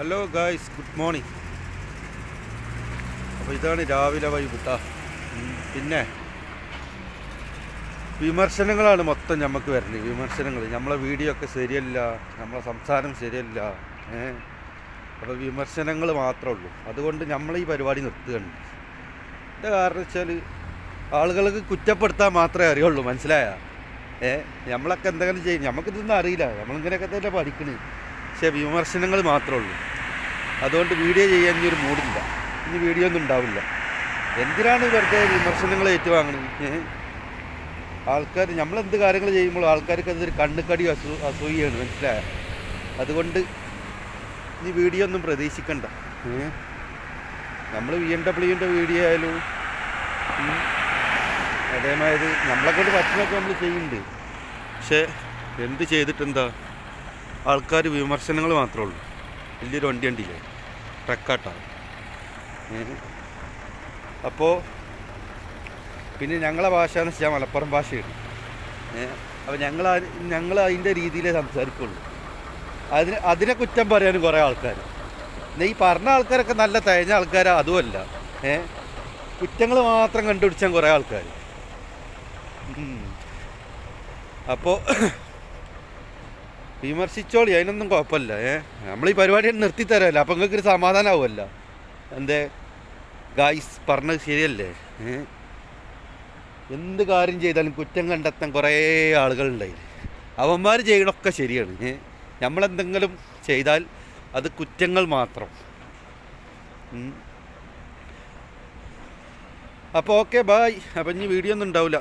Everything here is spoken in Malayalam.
ഹലോ ഗായ്സ് ഗുഡ് മോർണിംഗ് അപ്പോൾ ഇതാണ് രാവിലെ വൈകിട്ട. പിന്നെ വിമർശനങ്ങളാണ് മൊത്തം നമുക്ക് വരുന്നത്. വിമർശനങ്ങൾ നമ്മളെ വീഡിയോ ഒക്കെ ശരിയല്ല. നമ്മളെ സംസാരം ശരിയല്ല. അപ്പോൾ വിമർശനങ്ങൾ മാത്രമേ ഉള്ളൂ. അതുകൊണ്ട് നമ്മൾ ഈ പരിപാടി നിർത്തുകയാണ്. എന്റെ കാരണം വെച്ചാൽ ആളുകൾക്ക് കുറ്റപ്പെടുത്താൻ മാത്രമേ അറിയുള്ളൂ. മനസ്സിലായ? ഏ? നമ്മളൊക്കെ എന്തെങ്കിലും ചെയ്യും. നമുക്കിതൊന്നും അറിയില്ല. നമ്മളിങ്ങനെയൊക്കെ തന്നെ പഠിക്കണേ. പക്ഷേ വിമർശനങ്ങൾ മാത്രമേ ഉള്ളൂ. അതുകൊണ്ട് വീഡിയോ ചെയ്യാൻ ഇനി ഒരു മൂടില്ല ഇനി വീഡിയോ ഒന്നും ഉണ്ടാവില്ല. എന്തിനാണ് വെറുതെ വിമർശനങ്ങൾ ഏറ്റുവാങ്ങുന്നത് ആൾക്കാർ നമ്മൾ എന്ത് കാര്യങ്ങൾ ചെയ്യുമ്പോൾ ആൾക്കാർക്ക് അതൊരു കണ്ണുക്കടി അസൂ അസൂയാണ് മനസ്സിലായ? അതുകൊണ്ട് ഇനി വീഡിയോ ഒന്നും പ്രതീക്ഷിക്കണ്ട. നമ്മൾ വി എം ഡബ്ല്യുവിന്റെ വീഡിയോ ആയാലും അതേമാതിരി നമ്മളെ കൊണ്ട് പറ്റുന്നൊക്കെ നമ്മൾ ചെയ്യുന്നുണ്ട്. പക്ഷേ എന്ത് ചെയ്തിട്ടെന്താ? ആൾക്കാർ വിമർശനങ്ങൾ മാത്രമേ ഉള്ളൂ. വലിയൊരു വണ്ടി ഉണ്ടില്ലേ ട്രക്കാട്ടാണ് അപ്പോൾ പിന്നെ ഞങ്ങളെ ഭാഷ എന്ന് വെച്ചാൽ മലപ്പുറം ഭാഷയാണ്. അപ്പോൾ ഞങ്ങൾ ഞങ്ങൾ അതിന്റെ രീതിയിലേ സംസാരിക്കുള്ളൂ. അതിന് അതിനെ കുറ്റം പറയാനും കുറേ ആൾക്കാർ ഈ പറഞ്ഞ ആൾക്കാരൊക്കെ നല്ല തഴഞ്ഞ ആൾക്കാരാ അതുമല്ല ഏ കുറ്റങ്ങൾ മാത്രം കണ്ടുപിടിച്ചാൽ കുറേ ആൾക്കാർ അപ്പോൾ വിമർശിച്ചോളി അതിനൊന്നും കുഴപ്പമില്ല. ഏ നമ്മൾ ഈ പരിപാടി നിർത്തി തരാമല്ലോ അപ്പം നിങ്ങൾക്ക് ഒരു സമാധാനമാവുമല്ലോ എന്തേ? ഗായ്സ് പറഞ്ഞത് ശരിയല്ലേ? ഏഹ് എന്ത് കാര്യം ചെയ്താലും കുറ്റം കണ്ടെത്താൻ കുറേ ആളുകളുണ്ടായില്ലേ? അവന്മാർ ചെയ്യണമൊക്കെ ശരിയാണ്. ഏഹ് നമ്മളെന്തെങ്കിലും ചെയ്താൽ അത് കുറ്റങ്ങൾ മാത്രം. അപ്പോൾ ഓക്കെ ബായ്. അപ്പം ഇനി വീഡിയോ ഒന്നും ഉണ്ടാവില്ല.